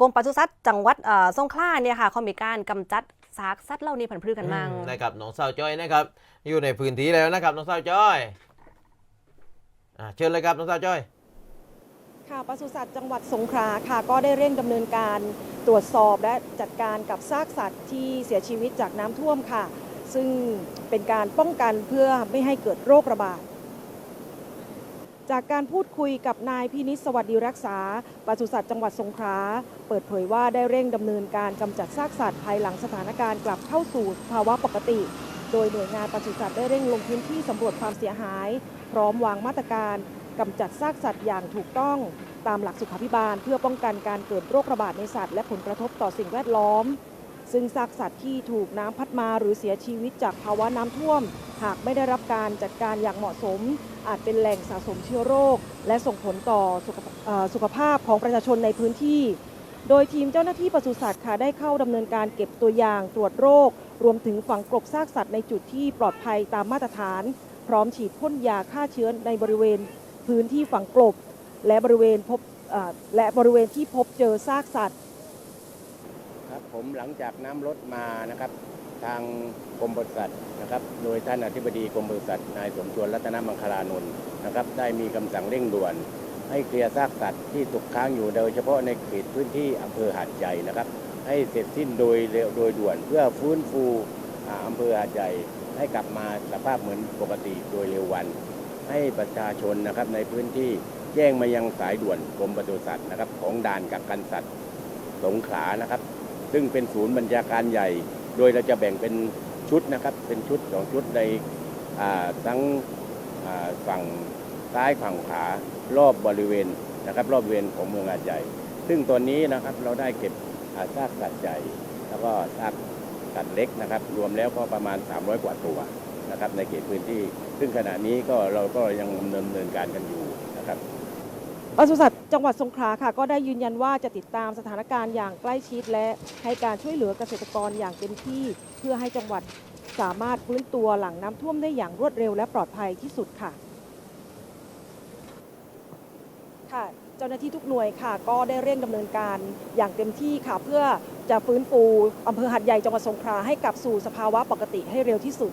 กรมปศุสัตว์จังหวัดเอ่อสงขลาเนี่ยค่ะเขามีการกำจัดซากสัตว์เหล่านี้ผันพืชกันมั่งอืมนะครับน้องสาวจ้อยนะครับ อยู่ในพื้นที่แล้วนะครับน้องสาวจ้อยอ่าเชิญเลยครับน้องสาวจ้อยค่ะปศุสัตว์จังหวัดสงขลาค่ะ ก็ได้เร่งดำเนินการตรวจสอบและจัดการกับซากสัตว์ที่เสียชีวิตจากน้ำท่วมค่ะ ซึ่งเป็นการป้องกันเพื่อไม่ให้เกิดโรคระบาด จากการพูดคุยกับนายพินิจสวัสดีรักษาปศุสัตว์จังหวัดสงขลาเปิดเผยว่าได้เร่งดำเนินการกำจัดซากสัตว์ภายหลังสถานการณ์กลับเข้าสู่ภาวะปกติ โดยหน่วยงานปศุสัตว์ได้เร่งลงพื้นที่สำรวจความเสียหาย พร้อมวางมาตรการกำจัดซากสัตว์อย่างถูกต้อง ตามหลักสุขาภิบาล เพื่อป้องกันการเกิดโรคระบาดในสัตว์และผลกระทบต่อสิ่งแวดล้อม ซึ่งซากสัตว์ที่ถูกน้ำพัดมาหรือเสียชีวิตจากภาวะน้ำท่วม หากไม่ได้รับการจัดการอย่างเหมาะสม อาจเป็นแหล่งสะสมเชื้อโรค และส่งผลต่อสุขภาเอ่อสุขภาพของประชาชนในพื้นที่ โดยทีมเจ้าหน้าที่ปศุสัตว์ค่ะได้เข้าดำเนินการเก็บตัวอย่างตรวจโรค รวมถึงฝังกลบซากสัตว์ในจุดที่ปลอดภัยตามมาตรฐาน พร้อมฉีดพ่นยาฆ่าเชื้อในบริเวณพื้นที่ฝังกลบ และบริเวณพบและบริเวณที่พบเจอซากสัตว์ ครับผมหลังจากน้ำลดมานะครับ ทางกรมปศุสัตว์นะครับ โดยท่านอธิบดีกรมปศุสัตว์นายสมชวนรัตนมังคลานนท์นะครับ ได้มีคำสั่งเร่งด่วน ให้เคลียร์ซากสัตว์ที่ตกค้างอยู่โดยเฉพาะในเขตพื้นที่อำเภอหาดใหญ่นะครับ ให้เสร็จสิ้นโดยเร็วโดยด่วนเพื่อฟื้นฟูอ่าอำเภอหาดใหญ่ให้กลับมาสภาพเหมือนปกติโดยเร็ววัน ให้ประชาชนนะครับในพื้นที่แจ้งมายังสายด่วนกรมปศุสัตว์นะครับ ของด่านกักกันสัตว์สงขลานะครับ ซึ่งเป็นศูนย์บัญชาการใหญ่ โดยเราจะแบ่งเป็นชุดนะครับ เป็นชุดสองชุดในทั้งฝั่งซ้ายฝั่งขวารอบบริเวณนะครับ รอบเวณของเมืองอาจใหญ่ ซึ่งตอนนี้นะครับเราได้เก็บอาซากสัตว์ใหญ่ แล้วก็ซากสัตว์เล็กนะครับ รวมแล้วก็ประมาณ 300 กว่าตัวนะครับในเขตพื้นที่ ซึ่งขณะนี้ก็เราก็ยังดำเนินการกันอยู่นะครับ ปศุสัตว์จังหวัดสงขลาค่ะก็ได้ยืนยันว่าจะติดตามสถานการณ์อย่างใกล้ชิด และให้การช่วยเหลือเกษตรกรอย่างเต็มที่ เพื่อให้จังหวัดสามารถฟื้นตัวหลังน้ำท่วมได้อย่างรวดเร็วและปลอดภัยที่สุดค่ะ ค่ะ เจ้าหน้าที่ทุกหน่วยค่ะ ก็ได้เร่งดำเนินการอย่างเต็มที่ค่ะ เพื่อจะฟื้นฟูอำเภอหัดใหญ่จังหวัดสงขลาให้กลับสู่สภาวะปกติให้เร็วที่สุด